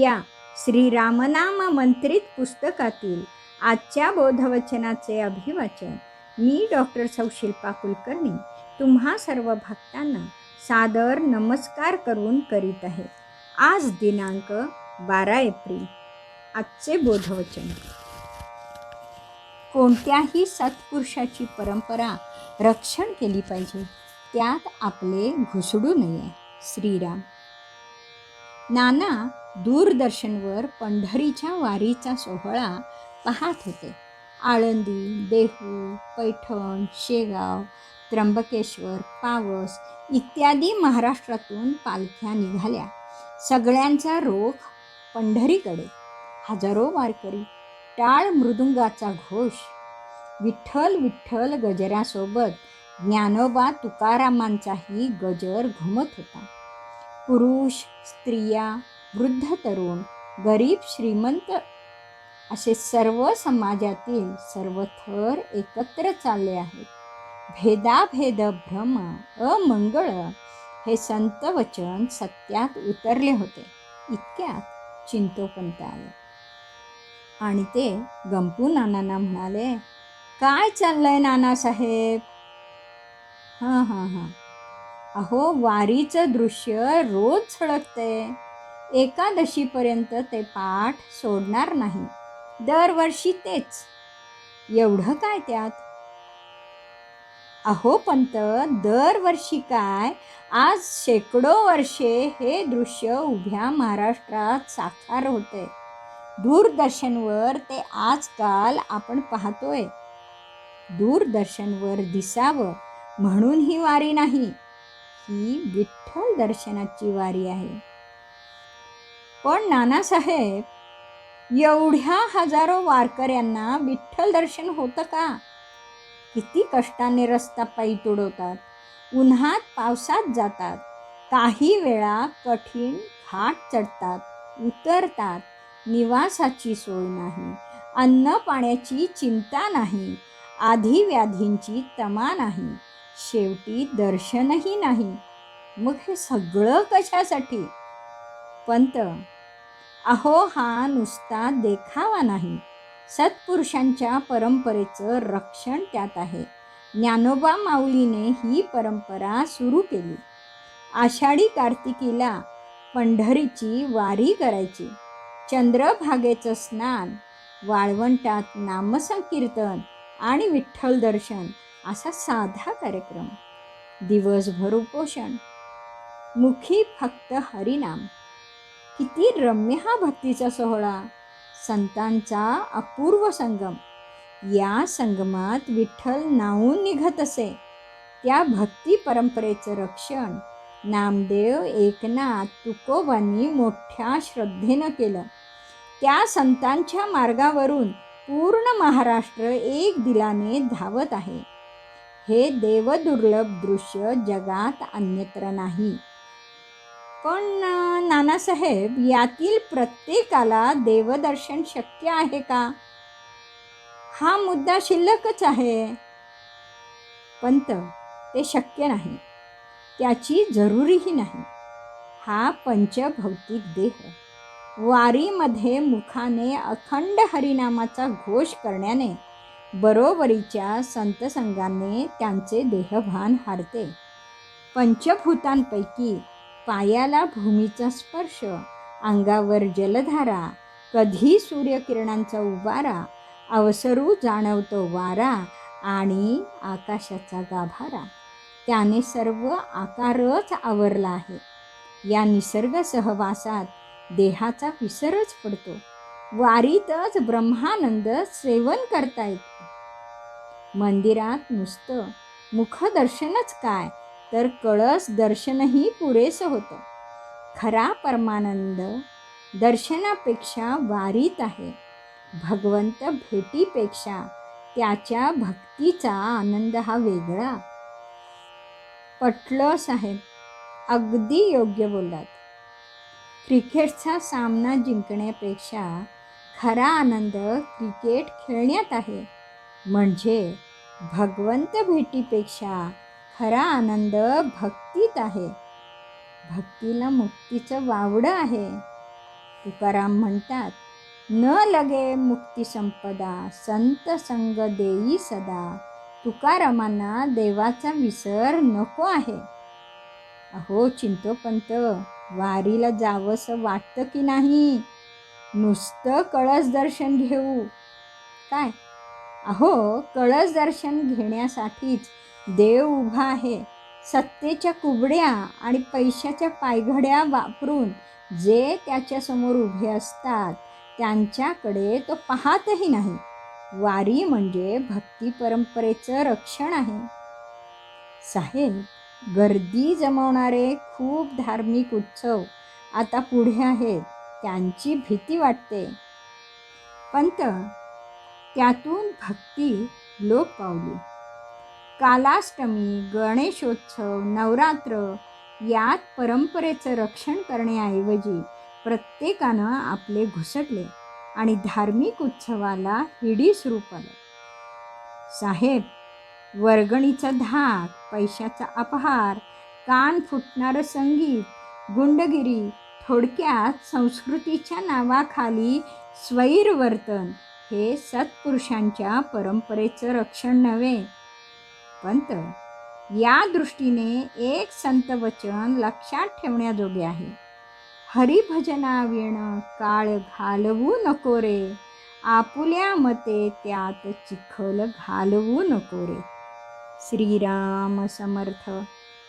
या श्री रामनाम मंत्रित पुस्तकातील आजच्या बोधवचनाचे अभिवाचन मी डॉक्टर सौशिल्पा कुलकर्णी तुम्हा सर्व भक्तांना सादर नमस्कार करून करीत आहे. आज दिनांक बारा एप्रिल. आजचे बोधवचन. कोणत्याही सत्पुरुषाची परंपरा रक्षण केली पाहिजे त्यात आपले घुसडू नये. श्रीराम. नाना दूरदर्शनवर पंढरीच्या वारीचा सोहळा पाहत होते. आळंदी देहू पैठण शेगाव त्र्यंबकेश्वर पावस इत्यादी महाराष्ट्रातून पालख्या निघाल्या. सगळ्यांचा रोख पंढरीकडे. हजारो वारकरी टाळ मृदुंगाचा घोष विठ्ठल विठ्ठल गजरासोबत ज्ञानोबा तुकारामांचाही गजर घुमत होता. पुरुष स्त्रिया वृद्ध तरुण गरीब श्रीमंत असे सर्व समाजातील सर्व थर एकत्र चालले आहेत. भेदाभेद भ्रम अमंगळ हे संत वचन सत्यात उतरले होते. इतक्यात चिंतोपंत आले. आणि ते गंपू नानांना म्हणाले काय चाललंय नानासाहेब? हां हां हां. अहो वारीचं दृश्य रोज झळकते एकादशीपर्यंत ते पाठ सोडणार नाही. दरवर्षी तेच. एवढं काय त्यात? अहो पंत दरवर्षी काय? आज शेकडो वर्षे हे दृश्य उभ्या महाराष्ट्रात साकार होते. दूरदर्शनवर ते आजकाल आपण पाहतोय. दूरदर्शनवर दिसावं म्हणून ही वारी नाही. ही विठ्ठल दर्शनाची वारी आहे. पण नानासाहेब एवढ्या हजारो वारकऱ्यांना विठ्ठल दर्शन होतं का? किती कष्टाने रस्ता पायी तुडवतात उन्हात पावसात जातात काही वेळा कठीण घाट चढतात उतरतात निवासाची सोय नाही अन्न पाण्याची चिंता नाही आधी व्याधींची तमा नाही शेवटी दर्शनही नाही. मग हे सगळं कशासाठी? पंत अहो हा नुसता देखावा नाही. सत्पुरुषांच्या परंपरेचं रक्षण त्यात आहे. ज्ञानोबा माऊलीने ही परंपरा सुरू केली. आषाढी कार्तिकीला पंढरीची वारी करायची. चंद्रभागेचं स्नान वाळवंटात नामसंकीर्तन आणि विठ्ठल दर्शन असा साधा कार्यक्रम. दिवसभर उपोषण. मुखी फक्त हरिनाम. किती रम्य हा भक्तीचा सोहळा. संतांचा अपूर्व संगम. या संगमात विठ्ठल नावून निघत असे. त्या भक्ती परंपरेचं रक्षण नामदेव एकनाथ तुकोबांनी मोठ्या श्रद्धेनं केलं. त्या संतांच्या मार्गावरून पूर्ण महाराष्ट्र एक दिलाने धावत आहे. हे देवदुर्लभ दृश्य जगात अन्यत्र नाही. पण नानासाहेब यातील प्रत्येकाला देवदर्शन शक्य आहे का? हा मुद्दा शिल्लकच आहे. पंत ते शक्य नाही. त्याची जरुरीही नाही. हा पंचभौतिक देह वारीमध्ये मुखाने अखंड हरिनामाचा घोष करण्याने बरोबरीच्या संतसंगाने त्यांचे देहभान हारते. पंचभूतांपैकी पायाला भूमीचा स्पर्श अंगावर जलधारा कधी सूर्यकिरणांचा उबारा अवसरू जाणवतो वारा आणि आकाशाचा गाभारा. त्याने सर्व आकारच आवरला आहे. या निसर्ग सहवासात देहाचा विसरच पडतो. वारीतच ब्रह्मानंद सेवन करता येत. मंदिरात नुसतं मुखदर्शनच काय तर कळस दर्शनही पुरेसं होतं. खरा परमानंद दर्शनापेक्षा वारीत आहे. भगवंत भेटीपेक्षा त्याच्या भक्तीचा आनंद हा वेगळा. पटलं साहेब अगदी योग्य बोलात क्रिकेटचा सामना जिंकण्यापेक्षा खरा आनंद क्रिकेट खेळण्यात आहे. म्हणजे भगवंत भेटीपेक्षा खरा आनंद भक्तीत आहे. भक्तीला मुक्तीचं वावडं आहे. तुकाराम म्हणतात न लगे मुक्ती संपदा संत संग देई सदा. तुकारामांना देवाचा विसर नको आहे. अहो चिंतोपंत वारीला जावंसं वाटतं की नाही? नुसतं कळस दर्शन घेऊ. काय? अहो कळस दर्शन घेण्यासाठीच देव उभा आहे. सत्तेच्या कुबड्या आणि पैशाच्या पायघड्या वापरून जे त्याच्यासमोर उभे असतात त्यांच्याकडे तो पाहतही नाही. वारी म्हणजे भक्ती परंपरेचं रक्षण आहे. साहेब गर्दी जमवणारे खूप धार्मिक उत्सव आता पुढे आहेत. त्यांची भीती वाटते. पंत त्यातून भक्ती लोप पावली. कालाष्टमी गणेशोत्सव नवरात्र यात परंपरेचं रक्षण करण्याऐवजी प्रत्येकानं आपले घुसटले आणि धार्मिक उत्सवाला हिडीस रूप आलं साहेब वर्गणीचा धाक पैशाचा अपहार कान फुटणारं संगीत गुंडगिरी थोडक्यात संस्कृतीच्या नावाखाली स्वैरवर्तन हे सत्पुरुषांच्या परंपरेचं रक्षण नव्हे. पंत या दृष्टीने एक संत वचन लक्षात ठेवण्याजोगे आहे. हरिभजना विण काळ घालवू नको रे. आपुल्या मते त्यात चिखल घालवू नको रे. श्रीराम समर्थ